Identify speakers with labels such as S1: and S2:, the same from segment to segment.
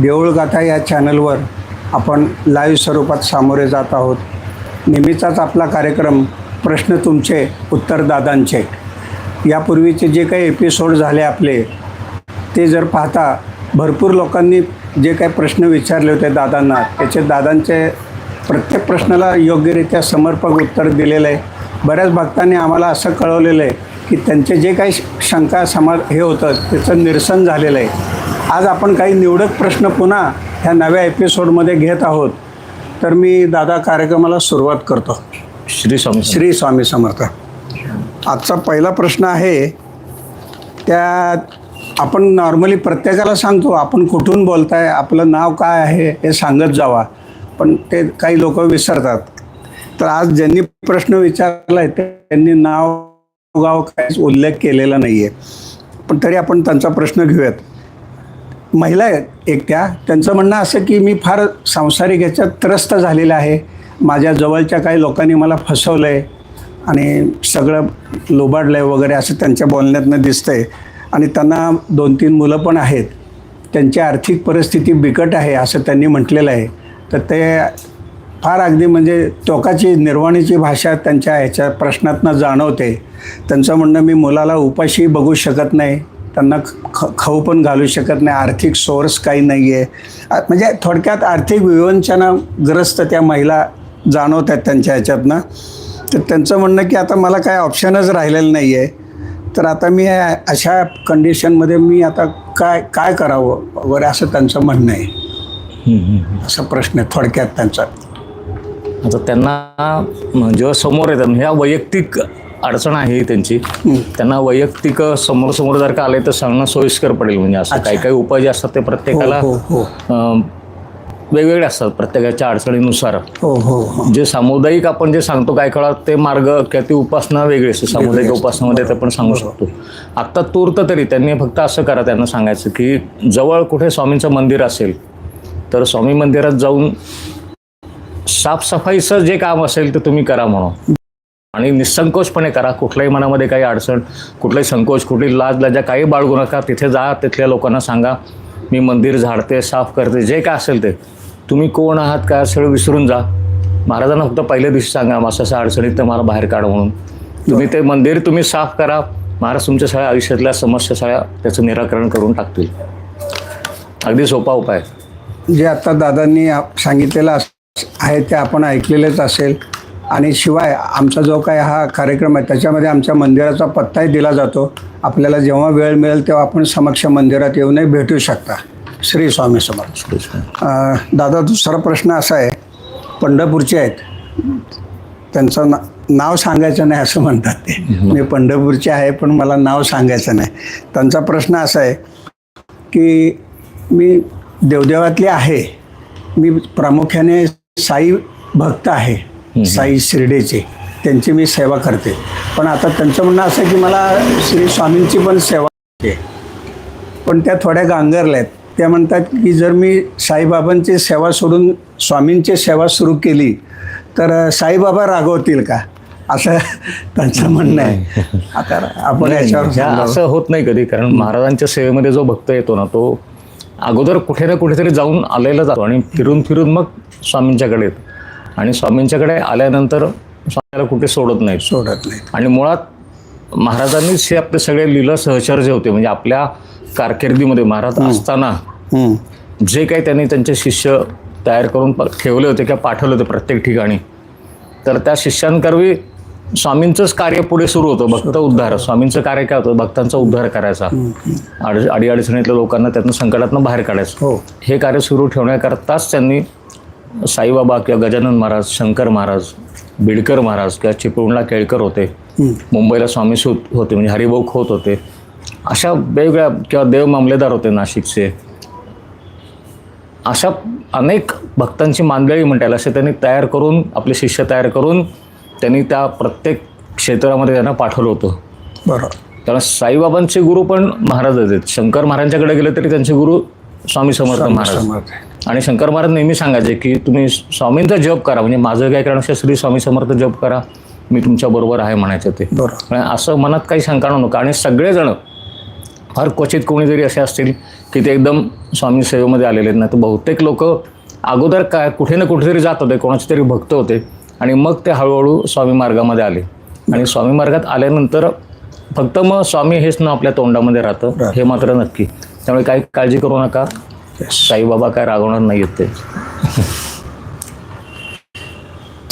S1: देऊळगाथा या चॅनलवर आपण लाईव्ह स्वरूपात सामोरे जात आहोत. नेहमीचाच आपला कार्यक्रम प्रश्न तुमचे उत्तर दादांचे. यापूर्वीचे जे काही एपिसोड झाले आपले ते जर पाहता भरपूर लोकांनी जे काही प्रश्न विचारले होते दादांना त्याचे दादांचे प्रत्येक प्रश्नाला योग्यरित्या समर्पक उत्तर दिलेलं आहे. बऱ्याच भक्तांनी आम्हाला असं कळवलेलं आहे की त्यांचे जे काही शंका समा हे होतं त्याचं निरसन झालेलं आहे. आज आपण काही निवडक प्रश्न पुन्हा ह्या नव्या एपिसोडमध्ये घेत आहोत. तर मी दादा कार्यक्रमाला सुरुवात करतो.
S2: श्री स्वामी.
S1: श्री स्वामी समर्थ. आजचा पहिला प्रश्न आहे त्या आपण नॉर्मली प्रत्येकाला सांगतो आपण कुठून बोलताय आपलं नाव काय आहे हे सांगत जावा. पण ते काही लोक विसरतात. तर आज ज्यांनी प्रश्न विचारला आहे त्यांनी नाव गाव काहीच उल्लेख केलेला नाही आहे पण तरी आपण त्यांचा प्रश्न घेऊयात. महिला आहेत एकट्या. त्यांचं म्हणणं असं की मी फार सांसारिक ह्याच्यात त्रस्त झालेलं आहे. माझ्या जवळच्या काही लोकांनी मला फसवलं आहे आणि सगळं लोबाडलं आहे वगैरे असं त्यांच्या बोलण्यातनं दिसतंय. आणि त्यांना दोन तीन मुलं पण आहेत. त्यांची आर्थिक परिस्थिती बिकट आहे असं त्यांनी म्हटलेलं आहे. तर ते फार अगदी म्हणजे टोकाची निर्वाणीची भाषा त्यांच्या ह्याच्या प्रश्नातनं जाणवते. त्यांचं म्हणणं मी मुलाला उपाशी बघू शकत नाही. त्यांना ख खाऊ पण घालू शकत नाही. आर्थिक सोर्स काही नाही आहे म्हणजे थोडक्यात आर्थिक विवंचनाग्रस्त त्या महिला जाणवत आहेत त्यांच्या ह्याच्यातनं. तर त्यांचं म्हणणं की आता मला काय ऑप्शनच राहिलेलं नाही आहे तर आता मी अशा कंडिशनमध्ये मी आता काय काय करावं वगैरे असं त्यांचं म्हणणं आहे. असा प्रश्न आहे थोडक्यात त्यांचा.
S2: आता त्यांना जेव्हा समोर येतात ह्या वैयक्तिक अडचण आहे ही त्यांची त्यांना वैयक्तिक समोर समोर जर का आले तर सांगणं सोयीस्कर पडेल म्हणजे असं. काही काही उपाय जे असतात ते प्रत्येकाला
S1: हो हो
S2: अं, वेगवेगळे असतात प्रत्येकाच्या अडचणीनुसार.
S1: हो हो हो.
S2: जे सामुदायिक आपण जे सांगतो काय काळात ते मार्ग किंवा ती उपासना वेगळी असते. सामुदायिक उपासनामध्ये ते आपण सांगू शकतो. आत्ता तूर्त तरी त्यांनी फक्त असं करा त्यांना सांगायचं की जवळ कुठे स्वामींचं मंदिर असेल तर स्वामी मंदिरात जाऊन साफसफाईचं जे काम असेल ते तुम्ही करा म्हणून. आणि निसंकोचपणे करा. कुठल्याही मनामध्ये काही अडचण कुठलाही संकोच कुठली लाज लजा काही बाळगू नका. तिथे जा तिथल्या लोकांना सांगा मी मंदिर झाडते साफ करते जे काय असेल ते. तुम्ही कोण आहात काय सगळं विसरून जा. महाराजांना फक्त पहिल्या दिवशी सांगा असं असं अडचणीत तर मला बाहेर काढ म्हणून. तुम्ही ते मंदिर तुम्ही साफ करा. महाराज तुमच्या सगळ्या आयुष्यातल्या समस्या सगळ्या त्याचं निराकरण करून टाकतील. अगदी सोपा उपाय.
S1: जे आता दादांनी सांगितलेलं आहे ते आपण ऐकलेलेच असेल. आणि शिवाय आमचा जो काय हा कार्यक्रम आहे त्याच्यामध्ये आमच्या मंदिराचा पत्ताही दिला जातो. आपल्याला जेव्हा वेळ मिळेल तेव्हा आपण समक्ष मंदिरात येऊनही भेटू शकता. श्री स्वामी समर्थ. दादा दुसरा प्रश्न असा आहे पंढरपूरचे आहेत. त्यांचं ना नाव सांगायचं नाही असं म्हणतात ते. मी पंढरपूरचे आहे पण मला नाव सांगायचं नाही. त्यांचा प्रश्न असा आहे की मी देवदेवातली आहे. मी प्रामुख्याने साई भक्त आहे. साई शिर्डेचे. त्यांची मी सेवा करते. पण आता त्यांचं म्हणणं असं की मला श्री स्वामींची पण सेवा आहे. पण त्या थोड्या गांगरल्या आहेत. त्या म्हणतात की जर मी साईबाबांची सेवा सोडून स्वामींची सेवा सुरू केली तर साईबाबा रागवतील का? असं त्यांचं म्हणणं आहे. आता आपण याच्यावर.
S2: असं होत नाही कधी कारण महाराजांच्या सेवेमध्ये जो भक्त येतो ना तो अगोदर कुठे ना कुठेतरी जाऊन आलेला जातो आणि फिरून फिरून मग स्वामींच्याकडे येतो. आणि स्वामींच्याकडे आल्यानंतर स्वामीला कुठे सोडत नाही
S1: सोडत नाही
S2: आणि मुळात महाराजांनीच हे आपले सगळे लीला सहचर जे होते म्हणजे आपल्या कारकिर्दीमध्ये महाराज असताना. जे काही त्यांनी त्यांचे शिष्य तयार करून ठेवले होते किंवा पाठवले होते प्रत्येक ठिकाणी तर त्या शिष्यांकरवी स्वामींचंच कार्य पुढे सुरू होतं भक्त उद्धार. स्वामींचं कार्य काय होतं? भक्तांचा उद्धार करायचा. अड अडीअडचणीतल्या लोकांना त्यातनं संकटातनं बाहेर काढायचं.
S1: हो.
S2: हे कार्य सुरू ठेवण्याकरताच त्यांनी साईबाबा किंवा गजानन महाराज शंकर महाराज बिडकर महाराज किंवा चिपळूणला केळकर होते. मुंबईला स्वामी सूत होते म्हणजे हरिभाऊ खोत होते. अशा वेगवेगळ्या किंवा देव मामलेदार होते नाशिकचे. अशा अनेक भक्तांची मांडळी म्हणता असे त्यांनी तयार करून आपले शिष्य तयार करून त्यांनी त्या प्रत्येक क्षेत्रामध्ये त्यांना पाठवलं होतं.
S1: बरोबर
S2: कारण साईबाबांचे गुरु पण महाराज आहेत. शंकर महाराजांच्याकडे गेले तरी त्यांचे गुरु स्वामी समर्थ महाराज. आणि शंकर महाराज नेहमी सांगायचे की तुम्ही स्वामींचा जप करा म्हणजे माझं काय करण्यापेक्षा श्री स्वामी समर्थ जप करा मी तुमच्या बरोबर आहे म्हणायचे ते.
S1: बरोबर.
S2: असं मनात काही शंका नव्हतं. आणि सगळेजण फार क्वचित कोणी जरी असे असतील की ते एकदम स्वामी सेवेमध्ये आलेले आहेत ना तर बहुतेक लोक अगोदर काय कुठे ना कुठेतरी जात होते कोणाचे तरी भक्त होते आणि मग ते हळूहळू स्वामी मार्गामध्ये आले. आणि स्वामी मार्गात आल्यानंतर फक्त मग स्वामी हेच ना आपल्या तोंडामध्ये राहतं. हे मात्र नक्की. त्यामुळे काही काळजी करू नका. साईबाबा काय रागवणार नाही ते.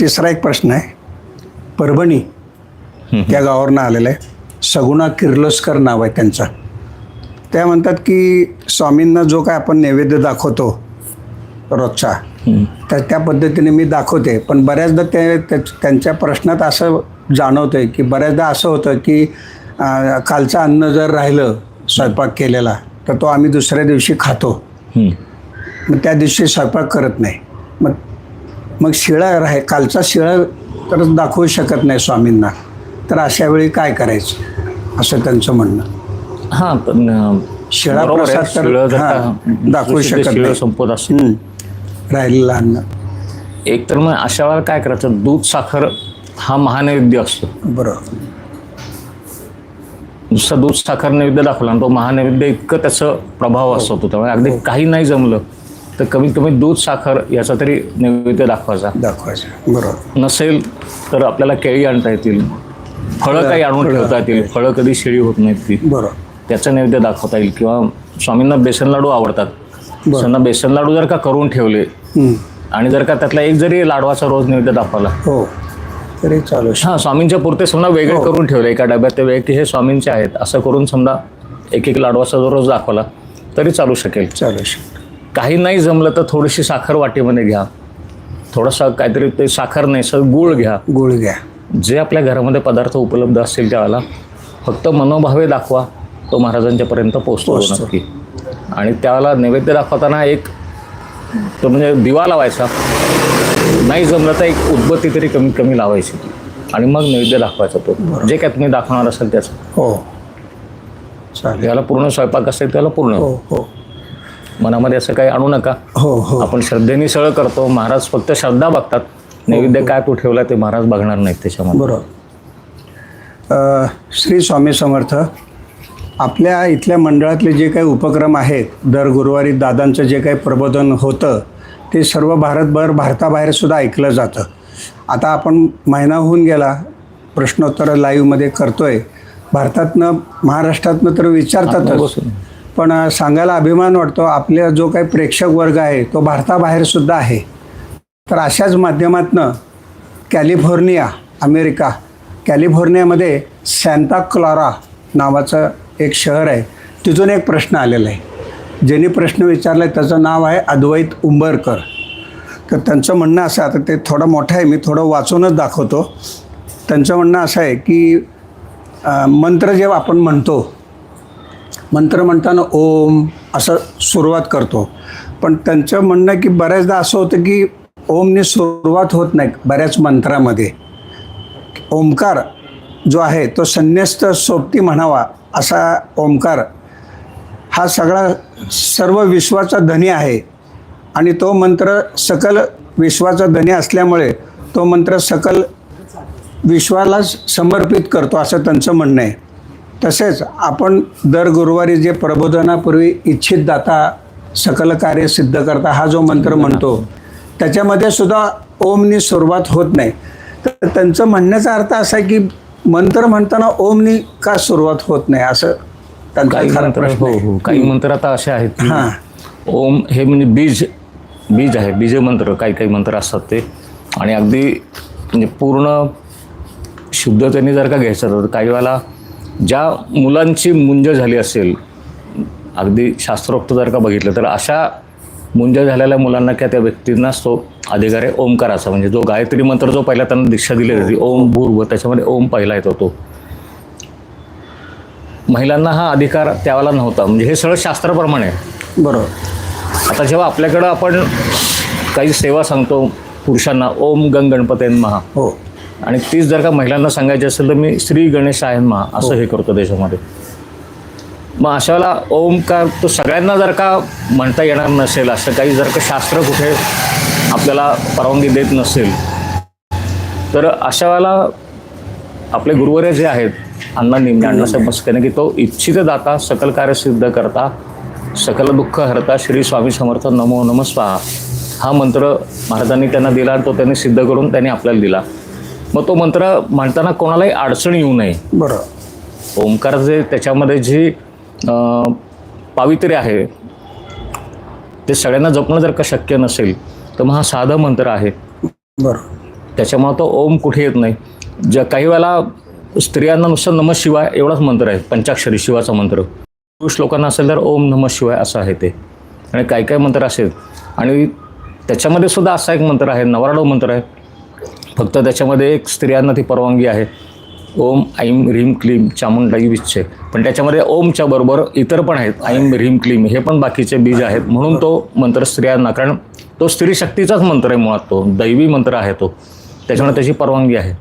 S1: तिसरा एक प्रश्न आहे. परभणी त्या गावावरनं आलेला आहे. सगुणा किर्लोस्कर नाव आहे त्यांचं. त्या म्हणतात की स्वामींना जो काय आपण नैवेद्य दाखवतो रोजचा. तर त्या पद्धतीने मी दाखवते. पण बऱ्याचदा ते त्या- त्यांच्या प्रश्नात असं जाणवतंय की बऱ्याचदा असं होतं की कालचं अन्न जर राहिलं स्वयंपाक केलेला तर तो आम्ही दुसऱ्या दिवशी खातो. मग त्या दिवशी स्वयंपाक करत नाही. मग मग शिळा राहे कालचा शिळा तर दाखवू शकत नाही स्वामींना. तर अशा वेळी काय करायचं? असं त्यांचं म्हणणं.
S2: हां पण
S1: शिळा. प्रसाद तर- हां, दाखवू शकत नाही.
S2: संपत
S1: हम्म. राहिलेलं अन्न.
S2: एक तर मग अशा वेळेला काय करायचं? दूध साखर हा महानैवेद्य असतो.
S1: बरोबर.
S2: दूध साखर नैवेद्य दाखवला आणि तो महानैवेद्य इतकं त्याचं प्रभाव असतो तो त्यामुळे अगदी काही नाही जमलं तर कमीत कमी दूध साखर याचा तरी नैवेद्य दाखवायचा.
S1: दाखवायचं. बरोबर.
S2: नसेल तर आपल्याला केळी आणता येतील फळं काही आणून. ठेवता येतील फळं कधी शिळी होत नाहीत ती.
S1: बरोबर.
S2: त्याचं नैवेद्य दाखवता येईल किंवा स्वामींना बेसन लाडू आवडतात. त्यांना बेसन लाडू जर का करून ठेवले. आणि जर का त्यातला एक जरी लाडवाचा रोज नैवेद्य दाखवला
S1: हो. तरी चालू शकतं.
S2: हा स्वामींच्या पुरते समजा वेगळे
S1: हो.
S2: करून ठेवले एका डब्यात ते वेगळे की हे स्वामींचे आहेत असं करून समजा एक एक लाडवाचा जो रोज दाखवला तरी चालू शकेल.
S1: चालू शकतं.
S2: काही नाही जमलं तर थोडीशी साखर वाटीमध्ये घ्या. थोडंसं काहीतरी ते साखर नाही सर गूळ घ्या.
S1: गुळ घ्या.
S2: जे आपल्या घरामध्ये पदार्थ उपलब्ध असतील त्यावेळेला फक्त मनोभावे दाखवा तो महाराजांच्यापर्यंत पोचतो
S1: पोचतो.
S2: नक्की. आणि त्यावेळेला नैवेद्य दाखवताना एक तो म्हणजे दिवा लावायचा. नाही जमलं तर एक उदबत्ती तरी कमीत कमी लावायची. आणि मग नैवेद्य दाखवायचा तो. जे काय तुम्ही दाखवणार असेल त्याचं.
S1: हो. चालेल.
S2: ज्याला पूर्ण स्वयंपाक असेल त्याला पूर्ण.
S1: हो हो.
S2: मनामध्ये असं काही आणू नका.
S1: हो हो.
S2: आपण श्रद्धेने सगळं करतो. महाराज फक्त श्रद्धा बघतात. नैवेद्य काय तू ठेवला ते महाराज बघणार नाहीत त्याच्यामध्ये.
S1: बरोबर. अ, श्री स्वामी समर्थ आपल्या इथल्या मंडळातले जे काही उपक्रम आहेत दर गुरुवारी दादांचं जे काही प्रबोधन होतं ते सर्व भारतभर भारताबाहेर सुद्धा ऐकलं जातं. आता आपण महिना होऊन गेला प्रश्नोत्तर लाईव्हमध्ये करतोय. भारतातनं महाराष्ट्रातनं तर विचारतातच. पण सांगायला अभिमान वाटतो आपला जो काही प्रेक्षक वर्ग आहे तो भारताबाहेर सुद्धा आहे. तर अशाच माध्यमातनं कॅलिफोर्निया अमेरिका कॅलिफोर्नियामध्ये सॅन्टा क्लारा नावाचं एक शहर आहे. तिथून एक प्रश्न आलेला आहे. ज्यांनी प्रश्न विचारला आहे त्याचं नाव आहे अद्वैत उंबरकर. तर त्यांचं म्हणणं असं आता ते थोडं मोठं आहे मी थोडं वाचूनच दाखवतो. त्यांचं म्हणणं असं आहे की मंत्र जेव्हा आपण म्हणतो मंत्र म्हणताना ओम असं सुरुवात करतो. पण त्यांचं म्हणणं की बऱ्याचदा असं होतं की ओमने सुरुवात होत नाही बऱ्याच मंत्रामध्ये. ओंकार जो आहे तो संन्यस्त सोबती म्हणावा असा ओंकार हा सगळा सर्व विश्वाचा धनी आहे. आणि तो मंत्र सकल विश्वाचा धनी असल्यामुळे तो मंत्र सकल विश्वाला समर्पित करतो असं त्यांचं म्हणणं आहे. तसेच आपण दर गुरुवारी जे प्रबोधनापूर्वी इच्छित दाता सकल कार्य सिद्ध करता हा जो मंत्र म्हणतो त्याच्यामध्ये सुद्धा ओमनी सुरुवात होत नाही. तर त्यांचं म्हणण्याचा अर्थ असा आहे की मंत्र म्हणताना ओमनी का सुरुवात होत नाही असं
S2: काही मंत्र हो. हो काही मंत्र आता असे आहेत ओम हे म्हणजे बीज बीज आहे बीज मंत्र काही काही मंत्र असतात ते. आणि अगदी म्हणजे पूर्ण शुद्धतेने जर का घ्यायचं तर काही वेळेला ज्या मुलांची मुंज झाली असेल अगदी शास्त्रोक्त जर का बघितलं तर अशा मुंज झालेल्या मुलांना किंवा त्या व्यक्तींनाच तो अधिकार आहे ओमकाराचा म्हणजे जो गायत्री मंत्र जो पहिला त्यांना दीक्षा दिली जाते ओम भूर्व त्याच्यामध्ये ओम पहिला येतो तो. महिलांना हा अधिकार त्यावेळेला नव्हता. म्हणजे हे सगळं शास्त्राप्रमाणे आहे.
S1: बरोबर.
S2: आता जेव्हा आपल्याकडं आपण काही सेवा सांगतो पुरुषांना ओम गंग गणपतीन महा
S1: हो.
S2: आणि तीच जर का महिलांना सांगायची असेल तर मी श्री गणेशायन महा असं हे. करतो देशामध्ये मग अशा वेळेला ओमकार तो सगळ्यांना जर का म्हणता येणार नसेल असं काही जर का शास्त्र कुठे आपल्याला परवानगी देत नसेल तर अशा वेळेला आपले गुरुवर्य जे आहेत अण्णांनी म्हणजे अण्णासाहेब मस्केने की तो इच्छित दाता सकल कार्य सिद्ध करता सकल दुःख हरता श्री स्वामी समर्थ नमो नम स्वाहा. हा मंत्र महाराजांनी त्यांना दिला आणि तो त्यांनी सिद्ध करून त्यांनी आपल्याला दिला. मग तो मंत्र म्हणताना कोणालाही अडचण येऊ नये.
S1: बरोबर
S2: ओंकार जे त्याच्यामध्ये जी पावित्र्य आहे ते सगळ्यांना जपणं जर का शक्य नसेल तर मग हा साधा मंत्र आहे.
S1: बरोबर
S2: त्याच्यामुळं तो ओम कुठे येत नाही. ज्या काही वेळेला स्त्रियांना नुसतं नम शिवाय एवढाच मंत्र आहे. पंचाक्षरी शिवाचा मंत्र. पुरुष लोकांना असेल तर ओम नम शिवाय असं आहे ते. आणि काय काय मंत्र असेल आणि त्याच्यामध्ये सुद्धा असा एक मंत्र आहे नवराडो मंत्र आहे. फक्त त्याच्यामध्ये एक स्त्रियांना ती परवानगी आहे. ओम ऐम ह्रीम क्लीम चामुंडाई विच्छे पण त्याच्यामध्ये ओमच्या बरोबर इतर पण आहेत. ऐम ह्रीम क्लीम हे पण बाकीचे बीज आहेत. म्हणून तो मंत्र स्त्रियांना कारण तो स्त्री शक्तीचाच मंत्र आहे मुळात तो. दैवी मंत्र आहे तो. त्याच्यामुळे त्याची परवानगी आहे.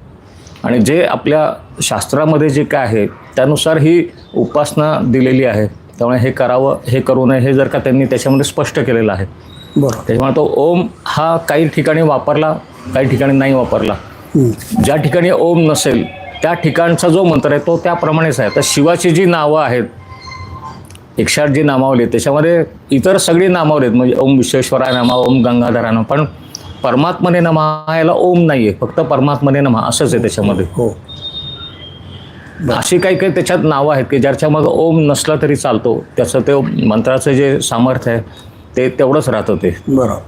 S2: आणि जे आपल्या शास्त्रामध्ये जे काय आहे त्यानुसार ही उपासना दिलेली आहे. त्यामुळे हे करावं हे करू नये हे जर का त्यांनी त्याच्यामध्ये स्पष्ट केलेलं आहे.
S1: बरोबर.
S2: त्याच्यामुळे तो ओम हा काही ठिकाणी वापरला काही ठिकाणी नाही वापरला. ज्या ठिकाणी ओम नसेल त्या ठिकाणचा जो मंत्र आहे तो त्याप्रमाणेच आहे. तर शिवाची जी नावं आहेत एकशे आठ जी नामावली आहेत त्याच्यामध्ये इतर सगळी नामावली आहेत. म्हणजे ओम विश्वेश्वराय नमा ओम गंगाधरा नमा. पण परमात्मने नमा याला ओम नाही आहे फक्त परमात्मने नमा असंच आहे त्याच्यामध्ये.
S1: हो.
S2: अशी काही काही त्याच्यात नावं आहेत की ज्याच्या मग ओम नसला तरी चालतो. त्याचं ते मंत्राचं जे सामर्थ्य आहे ते तेवढंच राहतं ते.
S1: बरोबर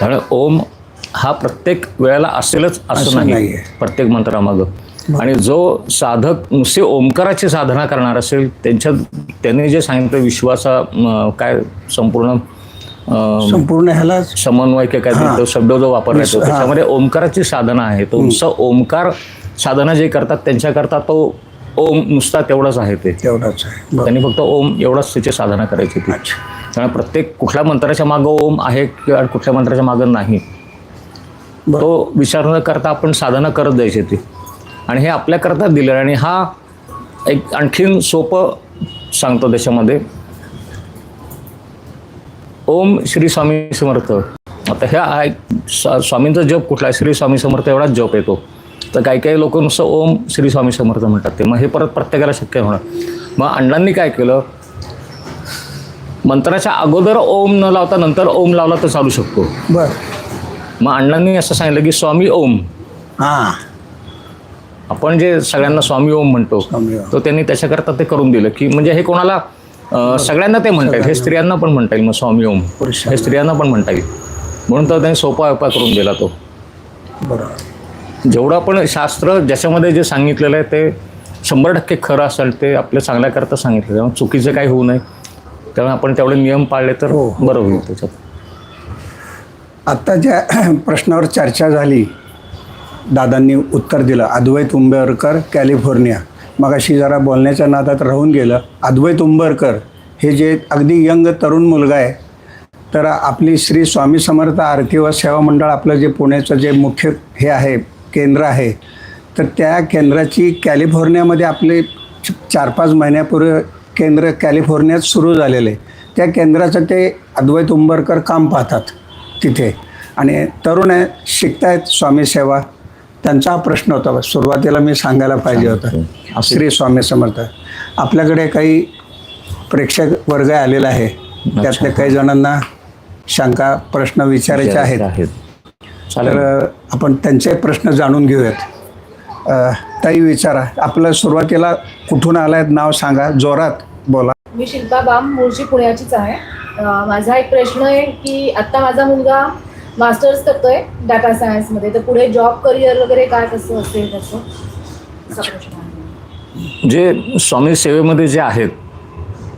S2: त्यामुळे ओम हा प्रत्येक वेळेला असेलच असं नाही.
S1: नाहीये.
S2: प्रत्येक मंत्रामागं. आणि जो साधक नुसते ओंकाराची साधना करणार असेल त्यांच्यात त्यांनी जे सांगितलं विश्वाचा अं, काय संपूर्ण
S1: संपूर्ण ह्याला
S2: समन्वय काय. तो शब्द जो वापरला
S1: हां.
S2: त्याच्यामध्ये ओंकाराची साधना आहे. तो नुसतं ओंकार साधना जे करतात त्यांच्याकरता तो ओम नुसता तेवढाच आहे ते.
S1: तेवढाच आहे.
S2: त्यांनी फक्त ओम एवढाच त्याची साधना करायची ती. त्यामुळे प्रत्येक कुठल्या मंत्राच्या मागं ओम आहे किंवा कुठल्या मंत्राच्या मागं नाही. तो विचार न करता आपण साधना करत जायची ती. आणि हे आपल्याकरता दिलं आणि हा एक आणखीन सोपं सांगतो त्याच्यामध्ये. ओम श्री स्वामी समर्थ. आता ह्या हा स्वामींचा जप कुठला आहे? श्री स्वामी समर्थ एवढाच जप येतो. तर काही काही लोक नुसतं ओम श्री स्वामी समर्थ म्हणतात ते. मग हे परत प्रत्येकाला शक्य होणार. मग अण्णांनी काय केलं? मंत्राच्या अगोदर ओम न लावता नंतर ओम लावला तर चालू शकतो.
S1: बर.
S2: मग अण्णांनी असं सांगितलं की स्वामी ओम.
S1: हां.
S2: आपण जे सगळ्यांना स्वामी ओम म्हणतो
S1: स्वामी ओम.
S2: तो त्यांनी त्याच्याकरता ते करून दिलं की म्हणजे हे कोणाला सगळ्यांना ते म्हणता येईल हे स्त्रियांना पण म्हणता येईल. मग स्वामी ओम. हे स्त्रियांना पण म्हणता येईल. म्हणून तर त्यांनी सोपा उपाय करून दिला तो.
S1: बरोबर.
S2: जेवढं आपण शास्त्र ज्याच्यामध्ये जे सांगितलेलं आहे ते शंभर टक्के खरं असेल ते आपल्या चांगल्याकरता सांगितलं त्यामुळे चुकीचं काही होऊ नये. त्यामुळे आपण तेवढे नियम पाळले तर
S1: हो, हो,
S2: बरं होईल त्याच्यात.
S1: आत्ता ज्या प्रश्नावर चर्चा झाली दादांनी उत्तर दिलं. अद्वैत उंबरकर कॅलिफोर्निया. मग अशी जरा बोलण्याच्या नादात राहून गेलं. अद्वैत उंबरकर हे जे अगदी यंग तरुण मुलगा आहे तर आपली श्री स्वामी समर्थ आरती व सेवा मंडळ आपलं जे पुण्याचं जे मुख्य हे आहे केंद्र आहे तर त्या केंद्राची कॅलिफोर्नियामध्ये आपले चार पाच महिन्यापूर्वी केंद्र कॅलिफोर्नियात सुरू झालेलं आहे. त्या केंद्राचं ते अद्वैत उंबरकर काम पाहतात तिथे. आणि तरुण आहे शिकतायत स्वामी सेवा. त्यांचा हा प्रश्न होता सुरुवातीला मी सांगायला पाहिजे होता. श्री स्वामी समर्थ आपल्याकडे काही प्रेक्षक वर्ग आलेला आहे त्यातल्या काही जणांना शंका प्रश्न विचारायचे आहेत.
S2: चालेल.
S1: तर आपण त्यांचे प्रश्न जाणून घेऊयात. अ, ताई विचारा आपलं सुरुवातीला कुठून आलायत नाव सांगा जोरात बोला.
S3: मी शिल्पा बाम मूळची पुण्याचीच आहे. माझा एक प्रश्न आहे की आत्ता माझा मुलगा मास्टर्स करतोय डाटा सायन्समध्ये तर पुढे जॉब करिअर वगैरे काय कसं असेल त्याचं
S2: जे स्वामी सेवेमध्ये जे आहेत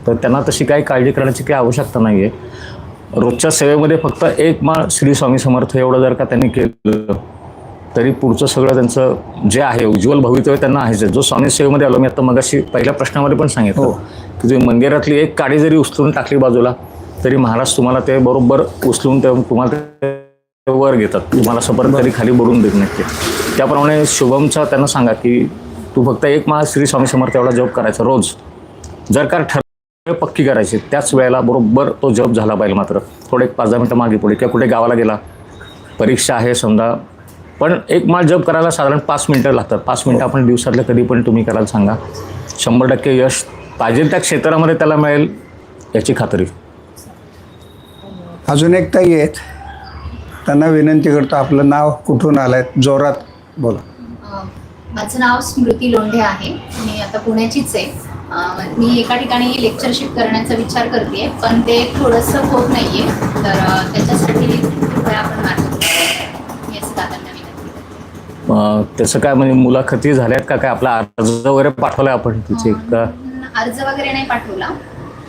S2: तर त्यांना तशी काही काळजी करण्याची काही आवश्यकता नाही आहे रोजच्या सेवेमध्ये फक्त एक माळ श्री स्वामी समर्थ एवढं जर का त्यांनी केलं तरी पुढचं सगळं त्यांचं जे आहे उज्ज्वल भवितव्य त्यांना आहेच आहे. जो स्वामी सेवेमध्ये आलो मी आता मगाशी पहिल्या प्रश्नामध्ये पण सांगितलं
S1: हो.
S2: की तुम्ही मंदिरातली एक काडी जरी उचलून टाकली बाजूला तरी महाराज तुम्हाला ते बरोबर उचलून ते तुम्हाला ते वर घेतात. तुम्हाला सपर तरी खाली बुडून देत नाही ते त्याप्रमाणे शुभमचा त्यांना सांगा की तू फक्त एक माळ श्री स्वामी समर्थ एवढा जप करायचा रोज. जर का ठर पक्की करायची त्याच वेळेला बरोबर तो जप झाला पाहिजे मात्र. थोडे एक पाच दहा मिनटं मागे पुढे किंवा कुठे गावाला गेला परीक्षा आहे समजा. पण एक माळ जप करायला साधारण पाच मिनटं लागतात. पाच मिनटं आपण दिवसातल्या कधी पण तुम्ही करायला सांगा. शंभर टक्के यश पाहिजे त्या क्षेत्रामध्ये त्याला मिळेल याची खात्री.
S1: अजून एक ताई आहेत. त्यांना विनंती करतो आपलं नाव कुठून आलंय? जोरात बोला.
S4: अ, माझं नाव स्मृती लोंढे आहे. मी आता पुण्याचीच आहे. अ, मी एका ठिकाणी लेक्चरशिप करण्याचा विचार करते पण ते थोडंसं होत नाही आहे तर त्याच्यासाठी कृपया आपण मार्ग
S2: त्याचं काय म्हणजे मुलाखती झाल्यात का? काय आपला अर्ज वगैरे पाठवलाय आपण तिचे का?
S4: अर्ज वगैरे नाही पाठवला.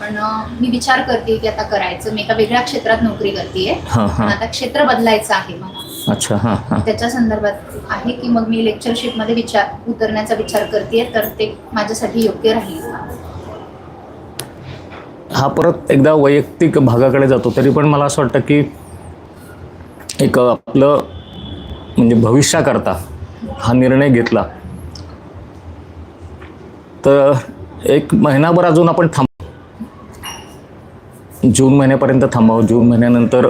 S4: पण मी विचार करते की आता करायचं. मी एका वेगळ्या क्षेत्रात नोकरी करते
S2: हां हां.
S4: आता क्षेत्र बदलायचं आहे मला.
S2: अच्छा हां हां.
S4: त्याच्या संदर्भात आहे की मग मी लेक्चरशिपमध्ये विचार उतरण्याचा विचार करते तर ते माझ्यासाठी योग्य राहील का?
S2: हा परत एकदा वैयक्तिक भागाकडे जातो तरी पण मला असं वाटतं की एक आपलं म्हणजे भविष्याकरता हा निर्णय घेतला. तर एक महिनाभर अजून आपण थांब जून महिन्यापर्यंत थांबावं. जून महिन्यानंतर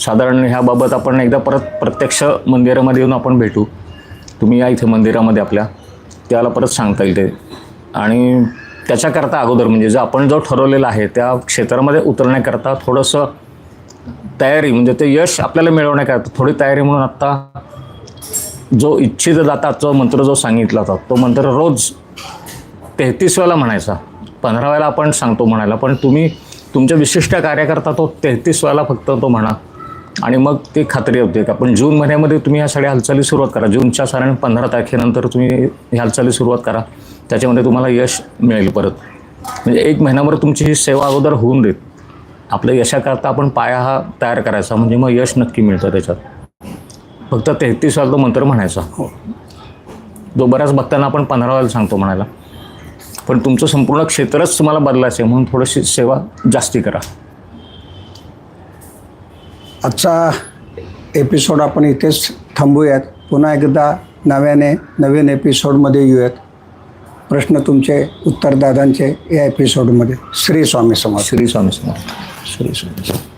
S2: साधारण ह्याबाबत आपण एकदा परत प्रत्यक्ष मंदिरामध्ये येऊन आपण भेटू. तुम्ही या इथे मंदिरामध्ये आपल्या. त्याला परत सांगता येईल ते. आणि त्याच्याकरता अगोदर म्हणजे जो आपण जो ठरवलेला आहे त्या क्षेत्रामध्ये उतरण्याकरता थोडंसं तयारी म्हणजे ते यश आपल्याला मिळवण्याकरता थोडी तयारी म्हणून आत्ता जो इच्छित दाताचा मंत्र जो सांगितला होता तो मंत्र रोज तेहतीस वेळेला म्हणायचा. पंधरा वेळेला आपण सांगतो म्हणायला पण तुम्ही तुमच्या विशिष्ट कार्याकरता तो तेहतीस वेळेला फक्त तो म्हणा. आणि मग ती खात्री होते की आपण जून महिन्यामध्ये तुम्ही ह्या सगळ्या हालचाली सुरुवात करा. जूनच्या साधारण पंधरा तारखेनंतर तुम्ही ह्या हालचाली सुरुवात करा. त्याच्यामध्ये तुम्हाला यश मिळेल परत. म्हणजे एक महिनाभर तुमची ही सेवा अगोदर होऊन देत. आपल्या यशाकरता आपण पाया हा तयार करायचा. म्हणजे मग यश नक्की मिळतं त्याच्यात. फक्त तेहतीस वेळा तो मंत्र म्हणायचा. जो बऱ्याच भक्तांना आपण पंधरा वेळेला सांगतो म्हणायला. पण तुमचं संपूर्ण क्षेत्रच तुम्हाला बदलायचं आहे म्हणून थोडीशी सेवा जास्ती करा.
S1: आजचा एपिसोड आपण इथेच थांबूयात. पुन्हा एकदा नव्याने नवीन एपिसोडमध्ये येऊयात. प्रश्न तुमचे उत्तरदादांचे या एपिसोडमध्ये श्री स्वामी समर्थ.
S2: श्री स्वामी समर्थ. श्री स्वामी समर्थ.